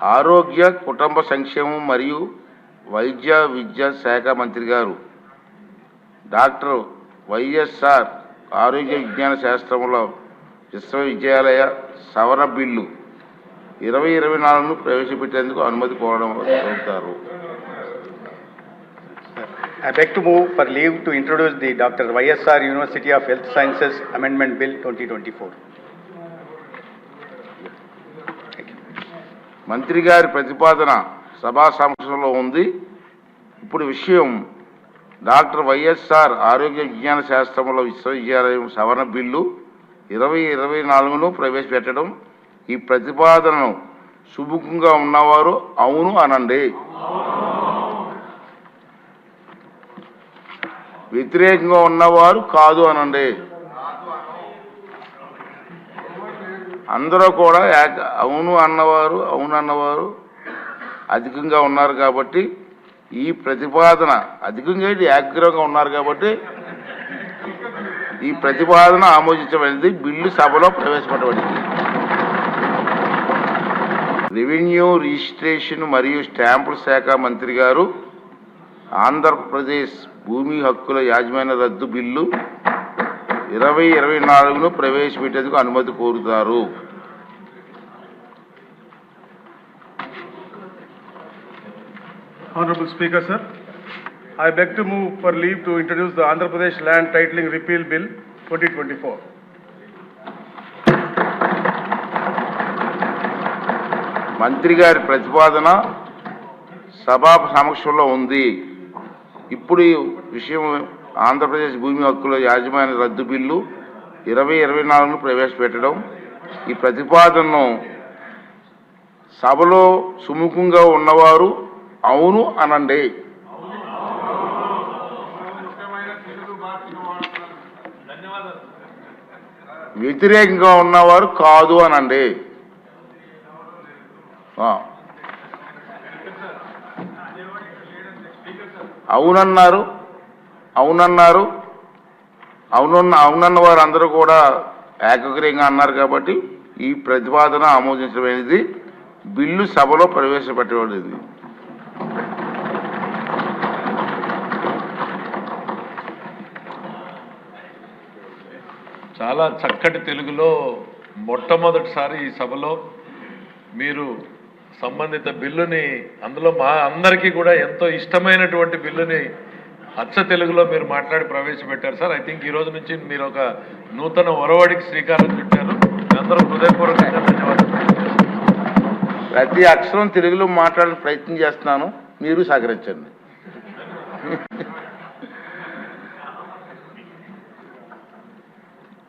ఆరోగ్య కుటుంబ సంక్షేమం మరియు వైద్య విద్యా శాఖ మంత్రి గారు డాక్టర్ వైఎస్ఆర్ ఆరోగ్య విజ్ఞాన శాస్త్రంలో విశ్వవిద్యాలయ సవరణ బిల్లు ఇరవై ఇరవై నాలుగును ప్రవేశపెట్టేందుకు అనుమతి కోరడం కోరుతారు I beg to move for leave to introduce the Dr. YSR University of Health Sciences Amendment Bill 2024. మంత్రి గారి ప్రతిపాదన సభా సమక్షంలో ఉంది. ఇప్పుడు విషయం డాక్టర్ వైఎస్ఆర్ ఆరోగ్య విజ్ఞాన శాస్త్రంలో విశ్వవిద్యాలయం సవరణ బిల్లు ఇరవై ఇరవై నాలుగును ప్రవేశపెట్టడం ఈ ప్రతిపాదనను సుముఖంగా ఉన్నవారు అవును అనండి. వ్యతిరేకంగా ఉన్నవారు కాదు అనండి. అందరూ కూడా ఏక అవును అన్నవారు అవును అన్నవారు అధికంగా ఉన్నారు కాబట్టి ఈ ప్రతిపాదన అధికంగా ఏంటి ఉన్నారు కాబట్టి ఈ ప్రతిపాదన ఆమోదించబడింది బిల్లు సభలో ప్రవేశపెట్టబడింది. రెవెన్యూ రిజిస్ట్రేషన్ మరియు స్టాంపుల శాఖ మంత్రి గారు ఆంధ్రప్రదేశ్ భూమి హక్కుల యాజమాన్య రద్దు బిల్లు ఇరవై ఇరవై నాలుగును ప్రవేశపెట్టేందుకు అనుమతి కోరుతారు. Honourable speaker sir I beg to move for leave to introduce the Andhra Pradesh land titling repeal bill twenty twenty four మంత్రి గారి ప్రతిపాదన సభా సమక్షంలో ఉంది. ఇప్పుడు ఈ విషయం ఆంధ్రప్రదేశ్ భూమి హక్కుల యాజమాన్య రద్దు బిల్లు ఇరవై ఇరవై నాలుగును ప్రవేశపెట్టడం. ఈ ప్రతిపాదనను సభలో సుముఖంగా ఉన్నవారు అవును అనండి. వ్యతిరేకంగా ఉన్నవారు కాదు అనండి. అవునన్నారు. అవునన్నారు. అవునున్న అవునన్న వారు అందరూ కూడా ఏకగ్రీయంగా అన్నారు కాబట్టి ఈ ప్రతిపాదన ఆమోదించబడింది. బిల్లు సభలో ప్రవేశపెట్టబడింది. చాలా చక్కటి తెలుగులో మొట్టమొదటిసారి ఈ సభలో మీరు సంబంధిత బిల్లుని అందులో మా అందరికీ కూడా ఎంతో ఇష్టమైనటువంటి బిల్లుని అచ్చ తెలుగులో మీరు మాట్లాడి ప్రవేశపెట్టారు సార్. ఐ థింక్ ఈ రోజు నుంచి మీరు ఒక నూతన ఒరవడికి శ్రీకారం చుట్టారు. అందరూ హృదయపూర్వకంగా ప్రతి అక్షరం తెలుగులో మాట్లాడే ప్రయత్నం చేస్తున్నాను. మీరు సహకరించండి.